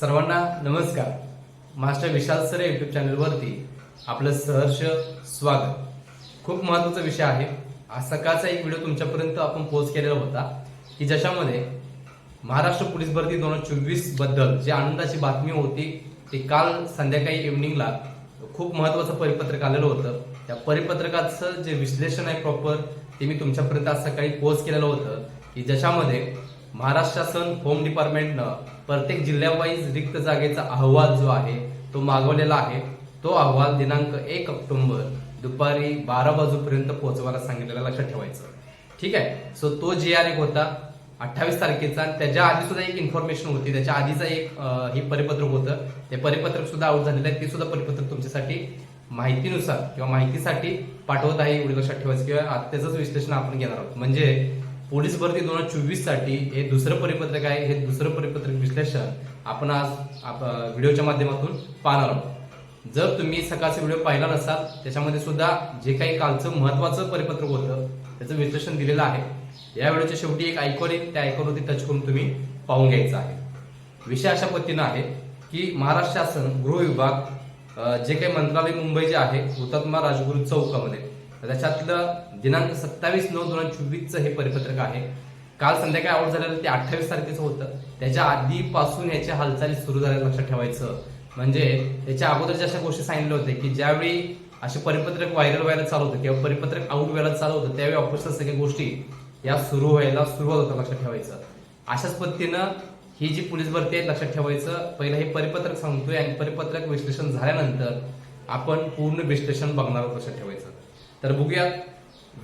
सर्वांना नमस्कार. मास्टर विशाल sir YouTube चॅनलवरती आपलं सहर्ष स्वागत. खूप महत्त्वाचा विषय आहे. आज सकाळचा एक व्हिडिओ तुमच्यापर्यंत आपण पोस्ट केलेला होता की ज्याच्यामध्ये महाराष्ट्र पोलीस भरती दोन हजार चोवीसबद्दल जी आनंदाची बातमी होती ती काल संध्याकाळी इव्हनिंगला खूप महत्वाचं परिपत्रक आलेलं होतं. त्या परिपत्रकाचं जे विश्लेषण आहे प्रॉपर ते मी तुमच्यापर्यंत आज सकाळी पोस्ट केलेलं होतं की ज्याच्यामध्ये महाराष्ट्र शासन होम डिपार्टमेंटनं प्रत्येक जिल्ह्यावाईज रिक्त जागेचा अहवाल जो आहे तो मागवलेला आहे. तो अहवाल दिनांक एक ऑक्टोबर दुपारी बारा वाजूपर्यंत पोहोचवायला सांगितलेला लक्षात ठेवायचं. ठीक आहे? सो तो जे आर एक होता अठ्ठावीस तारखेचा. त्याच्या आधी सुद्धा एक इन्फॉर्मेशन होती. त्याच्या आधीचा एक हे परिपत्रक होतं. ते परिपत्रक सुद्धा आउट झालेलं आहे. ते सुद्धा परिपत्रक तुमच्यासाठी माहितीनुसार किंवा माहितीसाठी पाठवत आहे एवढं लक्षात ठेवायचं. किंवा त्याचंच विश्लेषण आपण घेणार आहोत. म्हणजे पोलीस भरती दोन हजार चोवीससाठी हे दुसरं परिपत्रक आहे. हे दुसरं परिपत्रक विश्लेषण आपण आज आप- व्हिडिओच्या माध्यमातून पाहणार आहोत. जर तुम्ही सकाळचा व्हिडिओ पाहिला नसाल त्याच्यामध्ये सुद्धा जे काही कालचं महत्वाचं परिपत्रक होतं त्याचं विश्लेषण दिलेलं आहे. या व्हिडिओच्या शेवटी एक आयकॉन येईल त्या आयकॉनवरती टच करून तुम्ही पाहून घ्यायचं आहे. विषय अशा पद्धतीनं आहे की महाराष्ट्र शासन गृह विभाग जे काही मंत्रालय मुंबई जे आहे हुतात्मा राजगुरू चौकामध्ये त्याच्यातलं दिनांक सत्तावीस नऊ दोन हजार चोवीसचं हे परिपत्रक आहे. काल संध्याकाळी आउट झालेलं ते अठ्ठावीस तारखेचं होतं. त्याच्या आधीपासून याच्या हालचाली सुरू झाल्या लक्षात ठेवायचं. म्हणजे त्याच्या अगोदरच्या अशा गोष्टी सांगितल्या होत्या की ज्यावेळी असे परिपत्रक व्हायरल व्हायला चालू होतं किंवा परिपत्रक आउट व्हायला चालू होतं त्यावेळी ऑफिसर सगळ्या गोष्टी या सुरू व्हायला सुरुवात होतं लक्षात ठेवायचं. अशाच पद्धतीनं ही जी पोलीस भरती आहे लक्षात ठेवायचं. पहिलं हे परिपत्रक सांगतोय आणि परिपत्रक विश्लेषण झाल्यानंतर आपण पूर्ण विश्लेषण बघणार लक्षात ठेवायचं. तर बघूया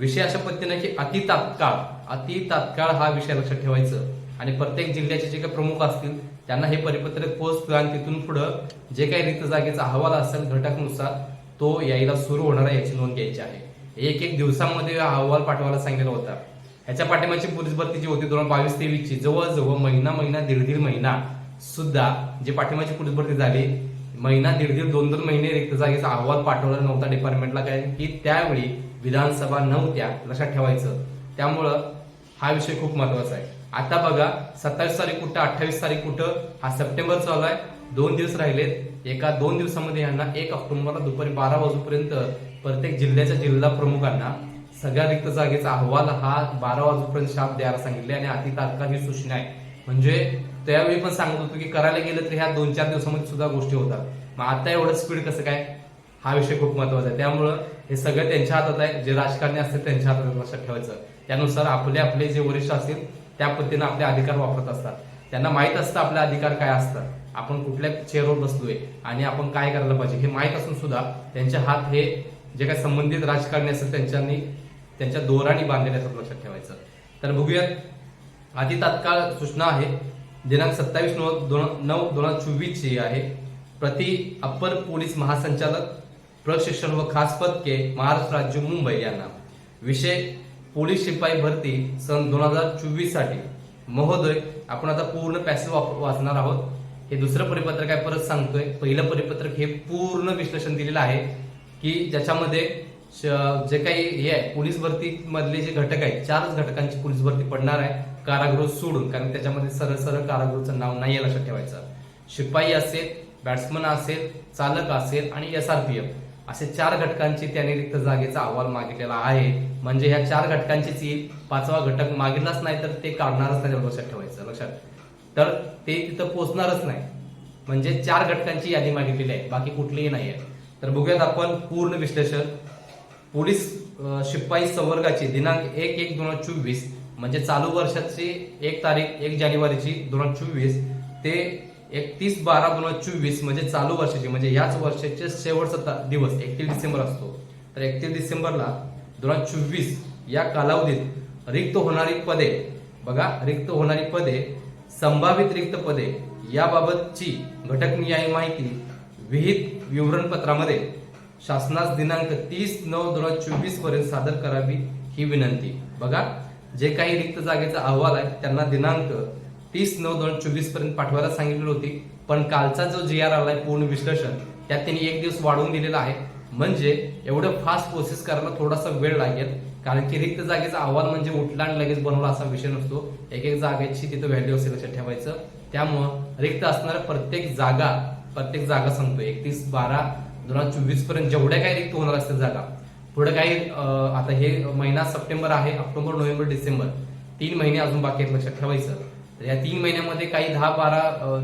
विषय अशा पद्धतीनं की अति तात्काळ अति तात्काळ हा विषय लक्षात ठेवायचं. आणि प्रत्येक जिल्ह्याचे जे काही प्रमुख असतील त्यांना हे परिपत्रक पोस्ट आणि तिथून पुढं जे काही रिक्त जागेचा अहवाल असेल घटकनुसार तो यायला सुरू होणार आहे याची नोंद घ्यायची आहे. एक एक दिवसामध्ये अहवाल पाठवायला सांगितला होता. ह्याच्या पाठिंबाची पोलीस भरती जी होती दोन हजार बावीस तेवीस ची जवळजवळ महिना महिना दीड दीड महिना सुद्धा जी पाठिंबाची पोलीस भरती झाली महिना दीड दीड दोन दोन महिने रिक्त जागेचा अहवाल पाठवला नव्हता डिपार्टमेंटला काय की त्यावेळी विधानसभा नव्हत्या लक्षात ठेवायचं. त्यामुळं हा विषय खूप महत्त्वाचा आहे. आता बघा सत्तावीस तारीख कुठं अठ्ठावीस तारीख कुठं हा सप्टेंबर चालू आहे. दोन दिवस राहिलेत. एका दोन दिवसामध्ये यांना एक ऑक्टोबरला दुपारी बारा वाजूपर्यंत प्रत्येक जिल्ह्याच्या जिल्हा प्रमुखांना सगळ्या रिक्त जागेचा अहवाल हा बारा वाजूपर्यंत शाप द्यायला सांगितले आणि अति तात्काळ ही सूचना आहे. म्हणजे त्यावेळी पण सांगत होतो की करायला गेलं तर ह्या दोन चार दिवसामध्ये सुद्धा गोष्टी होतात. मग आता एवढं स्पीड कसं काय? हा विषय खूप महत्त्वाचा आहे. त्यामुळं हे सगळं त्यांच्या हातात आहे. जे राजकारणी असतील त्यांच्या हातात लक्षात ठेवायचं. त्यानुसार आपले आपले जे वरिष्ठ असतील त्या पद्धतीनं आपले अधिकार वापरत असतात. त्यांना माहीत असतं आपले अधिकार काय असतात आपण कुठल्या चेअरवर बसलोय आणि आपण काय करायला पाहिजे हे माहीत असून सुद्धा त्यांच्या हात हे जे काही संबंधित राजकारणी असतील त्यांच्यानी त्यांच्या दोराने बांधलेले असतात लक्षात ठेवायचं. तर बघूयात आधी तात्काळ सूचना आहे. दिनांक सत्तावीस नऊ दोन नऊ दोन हजार चोवीसची आहे. प्रति अप्पर पोलीस महासंचालक प्रशिक्षण व खास पदके महाराष्ट्र राज्य मुंबई यांना. विषय पोलीस शिपाई भरती सन दोन हजार चोवीससाठी. महोदय आपण आता पूर्ण पॅसेज वाचणार आहोत. हे दुसरं परिपत्रक आहे परत सांगतोय. पहिलं परिपत्रक हे पूर्ण विश्लेषण दिलेलं आहे की ज्याच्यामध्ये श- जे काही हे आहे पोलीस भरती मधले जे घटक आहेत चारच घटकांची पोलीस भरती पडणार आहे कारागृह सोडून कारण त्याच्यामध्ये सरळ सरळ कारागृहचं नाव नाही लक्षात ठेवायचं. शिपाई असेल बॅट्समन असेल चालक असेल आणि एस आर पी एफ. असे चार घटकांची त्याने रिक्त जागेचा अहवाल मागितलेला आहे. म्हणजे ह्या चार घटकांचीच पाचवा घटक मागितलाच नाही तर ते काढणारच नाही लक्षात ठेवायचं लक्षात. तर ते तिथं पोचणारच नाही. म्हणजे चार घटकांची यादी मागितलेली आहे बाकी कुठलीही नाही आहे. तर बघूयात आपण पूर्ण विश्लेषण. पोलीस शिपाई संवर्गाची दिनांक एक एक दोन हजार चोवीस म्हणजे चालू वर्षाची एक तारीख एक जानेवारीची दोन हजार चोवीस ते एकतीस बारा दोन हजार चोवीस म्हणजे चालू वर्षाची म्हणजे याच वर्षाचे शेवटचा दिवस एकतीस डिसेंबर असतो. तर एकतीस डिसेंबरला दोन हजार चोवीस या कालावधीत रिक्त होणारी पदे बघा रिक्त होणारी पदे संभावित रिक्त पदे याबाबतची घटकनिहाय माहिती विहित विवरणपत्रामध्ये शासनास दिनांक तीस नऊ दोन हजार चोवीसपर्यंत सादर करावी ही विनंती. बघा जे काही रिक्त जागेचा अहवाल आहे त्यांना दिनांक तीस नऊ दोन चोवीसपर्यंत पाठवायला सांगितलेली होती. पण कालचा जो जी आर आलाय पूर्ण विश्लेषण त्यात त्यांनी एक दिवस वाढवून दिलेला आहे. म्हणजे एवढं फास्ट प्रोसेस करायला थोडासा वेळ लागेल. कारण की रिक्त जागेचा आव्हान म्हणजे उठला आणि लगेच बनवला असा विषय नसतो. एक एक जागेची तिथं व्हॅल्यू असेल लक्षात ठेवायचं. त्यामुळं रिक्त असणाऱ्या प्रत्येक जागा प्रत्येक जागा सांगतो. एकतीस बारा दोन हजार चोवीसपर्यंत जेवढ्या काही रिक्त होणार असतील जागा पुढे काही आता हे महिना सप्टेंबर आहे ऑक्टोबर नोव्हेंबर डिसेंबर तीन महिने अजून बाकी आहेत लक्षात ठेवायचं. या तीन महिन्यामध्ये काही दहा बारा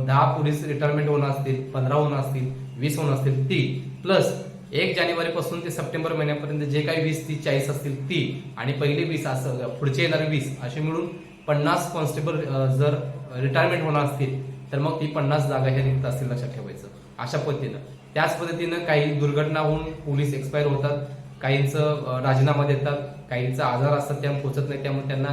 दहा पोलीस रिटायरमेंट होणार असतील पंधरा होणार असतील वीस होणार असतील ती. प्लस एक जानेवारी पासून ते सप्टेंबर महिन्यापर्यंत जे काही वीस ती चाळीस असतील ती. आणि पहिले वीस असं पुढचे येणारे वीस असे मिळून पन्नास कॉन्स्टेबल जर रिटायरमेंट होणार असतील तर मग ती पन्नास जागा ह्या रिक्त असतील लक्षात ठेवायचं. अशा पद्धतीनं. त्याच पद्धतीनं काही दुर्घटना होऊन पोलीस एक्सपायर होतात. काहींचं राजीनामा देतात. काहींचा आजार असतात त्यामुळे पोचत नाही त्यामुळे त्यांना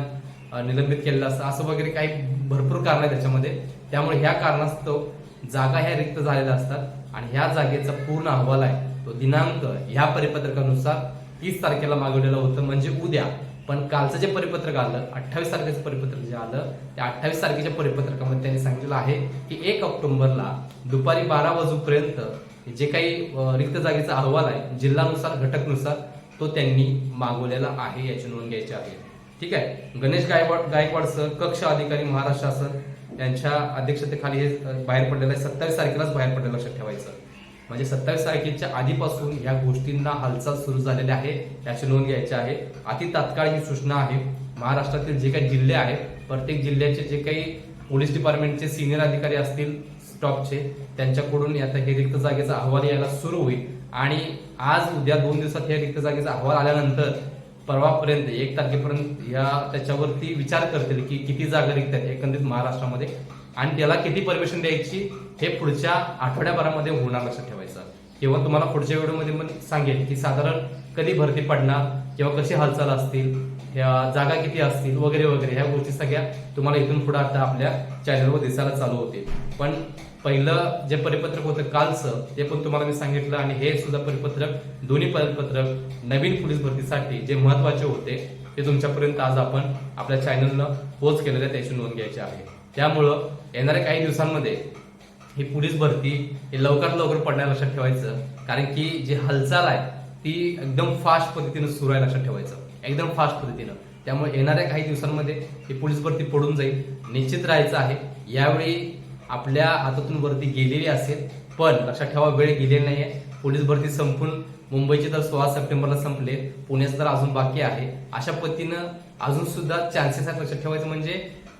निलंबित केलेलं असतं. असं वगैरे काही भरपूर कारण आहे त्याच्यामध्ये. त्यामुळे ह्या कारणास्तव जागा ह्या रिक्त झालेल्या असतात. आणि ह्या जागेचा पूर्ण अहवाल आहे तो दिनांक ह्या परिपत्रकानुसार तीस तारखेला मागवलेलं होतं. म्हणजे उद्या. पण कालचं जे परिपत्रक आलं अठ्ठावीस तारखेचं परिपत्रक जे आलं त्या अठ्ठावीस तारखेच्या परिपत्रकामध्ये त्यांनी सांगितलेलं आहे की एक ऑक्टोबरला दुपारी बारा वाजूपर्यंत जे काही रिक्त जागेचा अहवाल आहे जिल्हानुसार घटकनुसार तो त्यांनी मागवलेला आहे याची नोंद घ्यायची आहे. ठीक आहे. गणेश गायकवाड सर कक्ष अधिकारी महाराष्ट्र शासन यांच्या अध्यक्षतेखाली हे बाहेर पडलेलं आहे. सत्तावीस तारखेलाच बाहेर पडलेलं लक्षात ठेवायचं. म्हणजे सत्तावीस तारखेच्या आधीपासून या गोष्टींना हालचाल सुरू झालेली आहे. याची नोंद घ्यायची आहे. अति तात्काळ ही सूचना आहे. महाराष्ट्रातील जे काही जिल्हे आहेत प्रत्येक जिल्ह्याचे जे काही पोलीस डिपार्टमेंटचे सिनियर अधिकारी असतील स्टॉपचे त्यांच्याकडून आता हे रिक्त जागेचा अहवाल यायला सुरू होईल. आणि आज उद्या दोन दिवसात हे रिक्त जागेचा अहवाल आल्यानंतर परवापर्यंत एक तारखेपर्यंत या त्याच्यावरती विचार करतील की किती जागा निघतात एकंदरीत महाराष्ट्रामध्ये. आणि त्याला किती परमिशन द्यायची हे पुढच्या आठवड्याभरामध्ये होणार लक्षात ठेवायचं. किंवा तुम्हाला पुढच्या व्हिडिओमध्ये पण सांगेल की साधारण कधी भरती पडणार किंवा कशी हालचाल असतील ह्या जागा किती असतील वगैरे वगैरे ह्या गोष्टी सगळ्या तुम्हाला इथून पुढे आता आपल्या चॅनलवर दिसायला चालू होते पण पहिलं जे परिपत्रक होतं कालचं ते पण तुम्हाला मी सांगितलं आणि हे सुद्धा परिपत्रक दोन्ही परिपत्रक नवीन पोलीस भरतीसाठी जे महत्त्वाचे होते ते तुमच्यापर्यंत आज आपण आपल्या चॅनलनं पोच केलेलं त्याची नोंद घ्यायची आहे. त्यामुळं येणाऱ्या काही दिवसांमध्ये ही पोलीस भरती हे लवकरात लवकर पडण्या लक्षात ठेवायचं. कारण की जी हालचाल आहे ती एकदम फास्ट पद्धतीनं सुरू आहे लक्षात ठेवायचं. एकदम फास्ट पद्धतीनं. त्यामुळे येणाऱ्या काही दिवसांमध्ये ही पोलीस भरती पडून जाईल. निश्चित राहायचं आहे. यावेळी आपल्या हातातून भरती गेलेली असेल पण लक्षात ठेवा वेळ गेलेली आहे पोलीस भरती संपून मुंबईची तर सोळा सप्टेंबरला संपले. पुण्याचं तर अजून बाकी आहे. अशा पद्धतीनं अजून सुद्धा चान्सेस आहेत. लक्षात ठेवायचं म्हणजे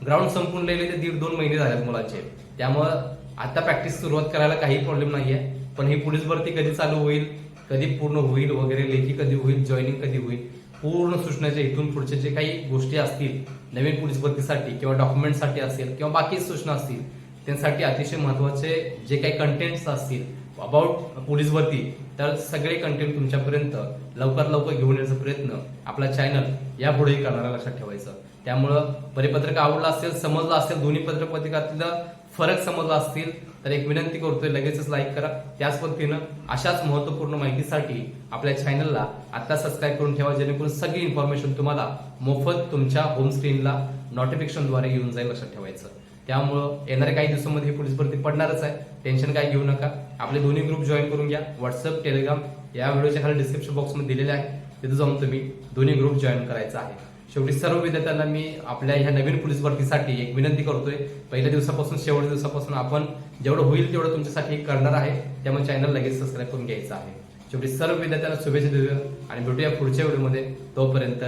ग्राउंड संपून राहिले ते दीड दोन महिने झाले मुलांचे. त्यामुळं आता प्रॅक्टिस सुरुवात करायला काही प्रॉब्लेम नाही आहे पण ही पोलीस भरती कधी चालू होईल कधी पूर्ण होईल वगैरे लेखी कधी होईल जॉईनिंग कधी होईल पूर्ण सूचनाच्या इथून पुढचे जे काही गोष्टी असतील नवीन पोलीस भरतीसाठी किंवा डॉक्युमेंटसाठी असेल किंवा बाकी सूचना असतील त्यांसाठी अतिशय महत्त्वाचे जे काही कंटेंट्स असतील अबाउट पोलीस भरती तर सगळे कंटेंट तुमच्यापर्यंत लवकरात लवकर घेऊन येण्याचा प्रयत्न आपला चॅनल यापुढेही करणारा लक्षात ठेवायचं. त्यामुळं परिपत्रक आवडलं असेल समजलं असेल दोन्ही पत्रपत्रिकातलं फरक समजला असतील तर एक विनंती करतोय लगेचच लाईक करा. त्याच पद्धतीनं अशाच महत्त्वपूर्ण माहितीसाठी आपल्या चॅनलला आता सबस्क्राईब करून ठेवा जेणेकरून सगळी इन्फॉर्मेशन तुम्हाला मोफत तुमच्या होम स्क्रीनला नोटिफिकेशनद्वारे येऊन जाईल लक्षात ठेवायचं. त्यामुळं येणाऱ्या काही दिवसांमध्ये ही पोलीस भरती पडणारच आहे. टेन्शन काय घेऊ नका. आपले दोन्ही ग्रुप जॉईन करून घ्या. व्हॉट्सअप टेलिग्राम या व्हिडिओच्या खाली डिस्क्रिप्शन बॉक्समध्ये दिलेले आहे. तिथे जाऊन तुम्ही दोन्ही ग्रुप जॉईन करायचा आहे. शेवटी सर्व विद्यार्थ्यांना मी आपल्या ह्या नवीन पोलीस भरतीसाठी एक विनंती करतोय. पहिल्या दिवसापासून शेवटच्या दिवसापासून आपण जेवढं होईल तेवढं तुमच्यासाठी करणार आहे. त्यामुळे चॅनल लगेच सबस्क्राईब करून घ्यायचं आहे. शेवटी सर्व विद्यार्थ्यांना शुभेच्छा देऊया आणि भेटूया पुढच्या व्हिडिओमध्ये तोपर्यंत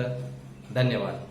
धन्यवाद.